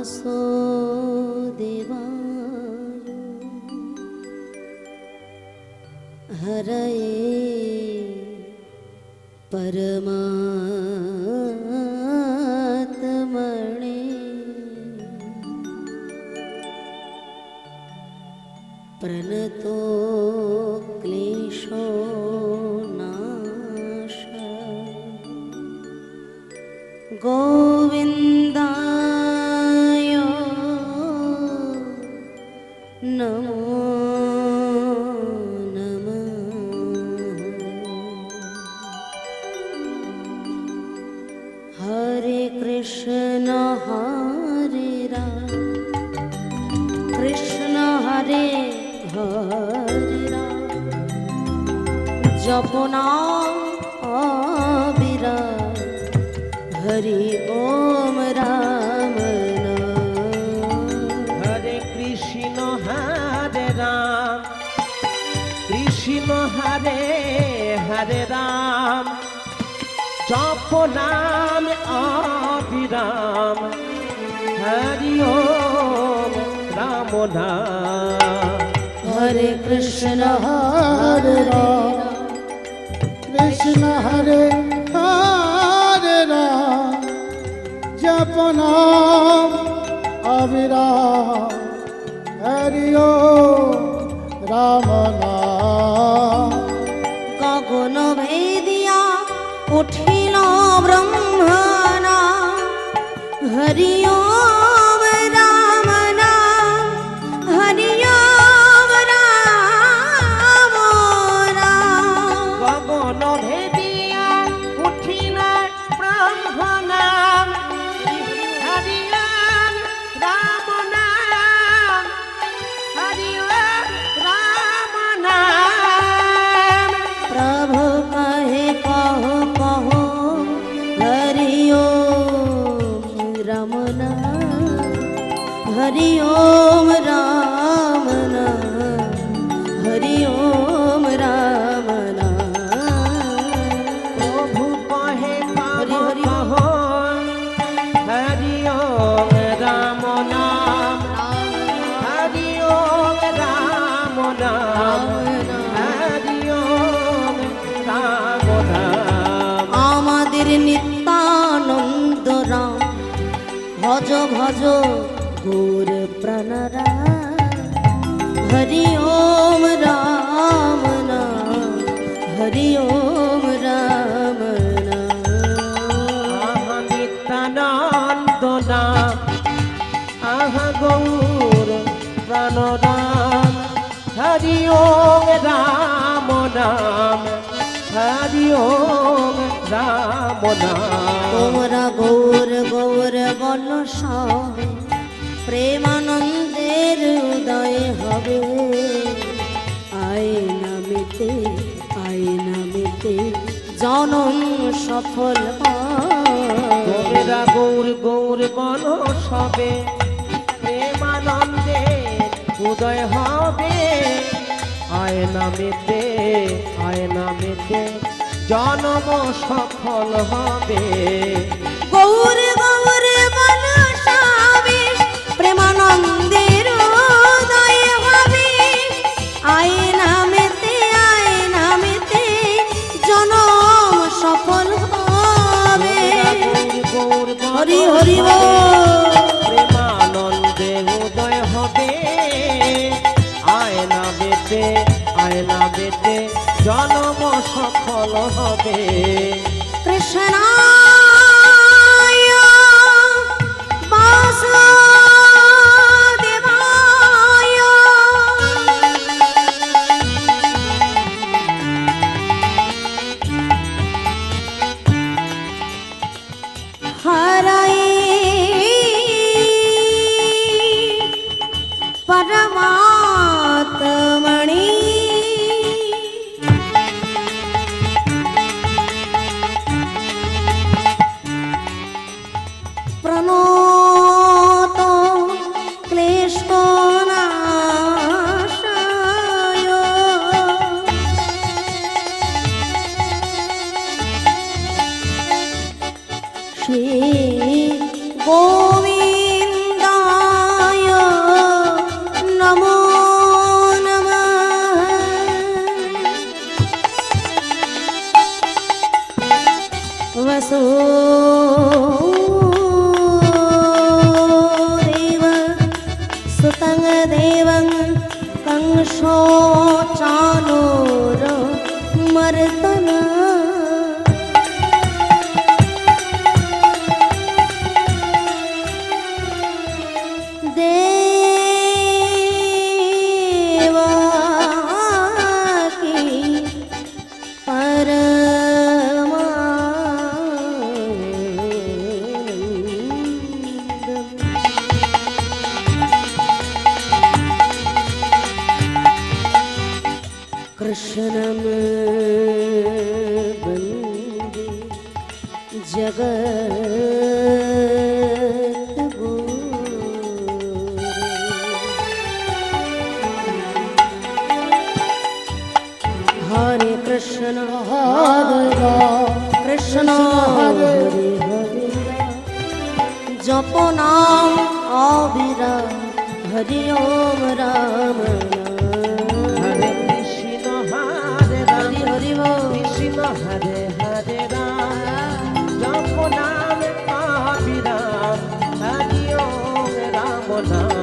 वासुदेवाय हरये परमात्मणे। प्रणतो क्लेशो नाश। गोविन्दाय হরে হরে জপনা অবিরাম হরি ওম রাম। হরে কৃষ্ণ, হরে রাম। কৃষ্ণ, হরে হরে রাম। জপ নাম অবিরাম হরি ওম রাম নাম। হরে কৃষ্ণ, হরে রাম। কৃষ্ণ হরে হরে রাম। জপ নাম অবিরাম। হরি ও রাম নাম। গগন ভেদিয়া উঠিল ব্রহ্মণা হরি हरि ओम राम हरि ओम राम ভজ গৌর প্রাণরা হরি ওম রাম নাম, হরি ওম রাম নাম। নিত্যানন্দ নাম, আহ গৌর প্রাণনাম হরি ওম রাম নাম হরি ওম রাম তোমরা গৌর গৌর বল সবে প্রেমানন্দের উদয় হবে। আয় নামেতে আয় নামেতে জনম সফল। তোমরা গৌর গৌর বল সবে প্রেমানন্দে উদয় হবে। আয় মেতে আয়না মেতে জন্ম সফল হবে। গৌর আমার सो चानोर मर्दना देवा शरम बंदी जग हरे कृष्ण कृष्ण हरे हरे जप नाम না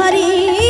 हरी